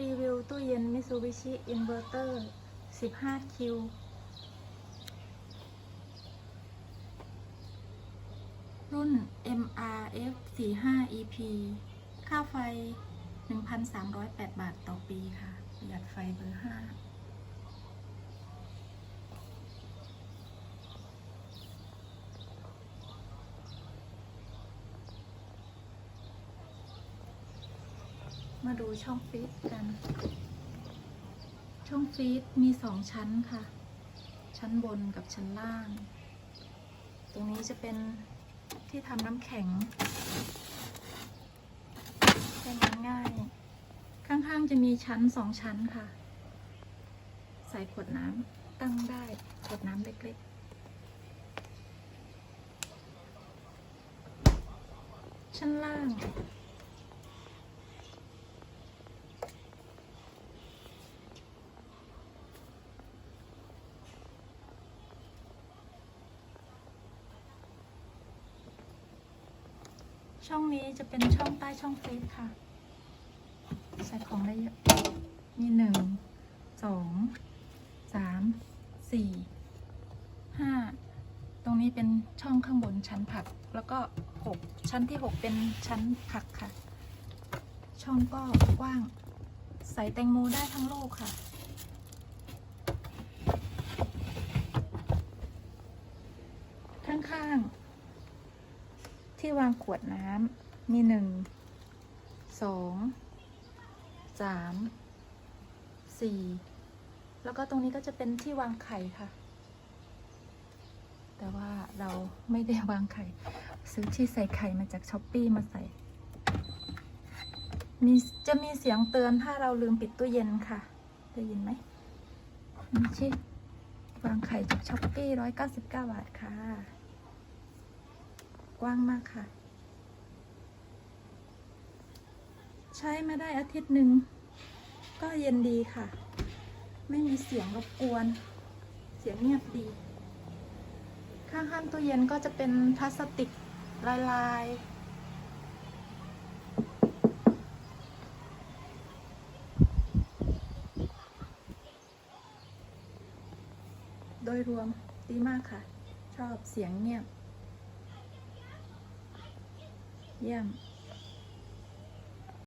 รีวิวตู้เย็น Mitsubishi Inverter 15 q รุ่น MRF 45 EP ค่าไฟ 1,308 บาทต่อปีค่ะ ประหยัดไฟเบอร์ มาดูช่องฟีดกัน ช่องฟีดมีสองชั้นค่ะ ชั้นบนกับชั้นล่าง ตรงนี้จะเป็นที่ทำน้ำแข็งใช้งานง่าย ข้างๆจะมีชั้นสองชั้นค่ะ ใส่ขวดน้ำตั้งได้ขวดน้ำเล็ก ๆชั้นล่าง ช่องนี้จะเป็นช่องใต้ช่องฟซค่ะ ใส่ของได้เยอะมีหนึ่งสองสามสี่ห้าตรงนี้เป็นช่องข้างบนชั้นผัก แล้วก็หกชั้นที่หกเป็นชั้นผักค่ะ ช่องก็กว้าง ใส่แตงโมได้ทั้งลูกค่ะข้างๆ ที่วางขวดน้ำมีหนึ่งสองสามสี่แล้วก็ตรงนี้ก็จะเป็นที่วางไข่ค่ะ แต่ว่าเราไม่ได้วางไข่ ซื้อที่ใส่ไข่มาจากช้อปปี้มาใส่ มีจะมีเสียงเตือนถ้าเราลืมปิดตู้เย็นค่ะได้ยินไหมนี่ชิวางไข่จากช้อปปี้ร้อยเก้าสิบเก้าบาทค่ะ ว้างมากค่ะ ใช้มาได้อาทิตย์หนึ่ง ก็เย็นดีค่ะ ไม่มีเสียงรบกวน เสียงเงียบดี ข้างๆตู้เย็นก็จะเป็นพลาสติกลายลายๆโดยรวมดีมากค่ะ ชอบเสียงเงียบ เยี่ยม